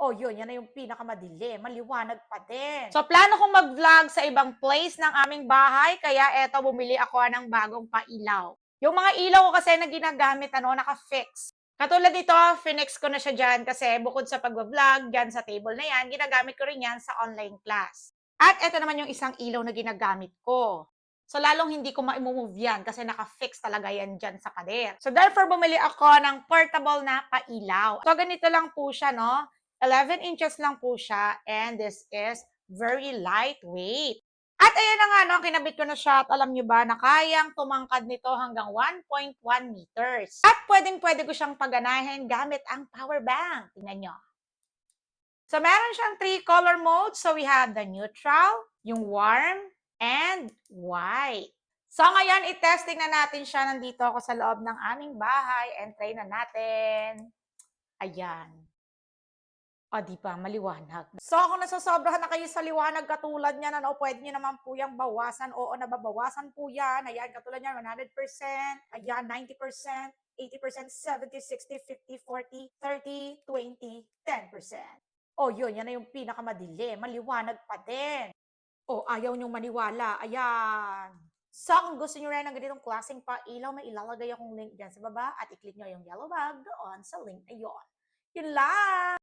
Oh, yun. Yan na yung pinakamadili. Maliwanag pa din. So, plano kong mag-vlog sa ibang place ng aming bahay. Kaya eto, bumili ako ng bagong pailaw. Yung mga ilaw ko kasi na ginagamit, ano, naka-fix. Katulad nito, finex ko na siya dyan kasi bukod sa pag-vlog, dyan sa table na yan, ginagamit ko rin yan sa online class. At eto naman yung isang ilaw na ginagamit ko. So, lalong hindi ko ma-move yan kasi naka-fix talaga yan dyan sa pader. So, therefore, bumili ako ng portable na pailaw. So, ganito lang po siya, no? 11 inches lang po siya and this is very lightweight. At ayan na nga, no, kinabit ko na siya at alam nyo ba na kayang tumangkad nito hanggang 1.1 meters. At pwedeng-pwede ko siyang paganahin gamit ang power bank. Tingnan nyo. So, meron siyang three color modes. So, we have the neutral, yung warm, and white. So, ngayon, i-testing na natin siya. Nandito ako sa loob ng aming bahay and try na natin. Ayan. O, di ba? Maliwanag. So, kung nasasobrahan na kayo sa liwanag katulad niyan, ano, pwede nyo naman po yung bawasan. Oo, nababawasan po yan. Ayan, katulad niyan, 100%. Ayan, 90%. 80%, 70, 60, 50, 40, 30, 20, 10%. Oh, yun. Yan na yung pinakamadili. Maliwanag pa din. Oh, ayaw niyong maniwala. Ayan. So, kung gusto niyo rin ng ganitong klaseng pailaw, may ilalagay akong link dyan sa baba at i-click niyo yung yellow bag doon sa link na yon. Yun lang!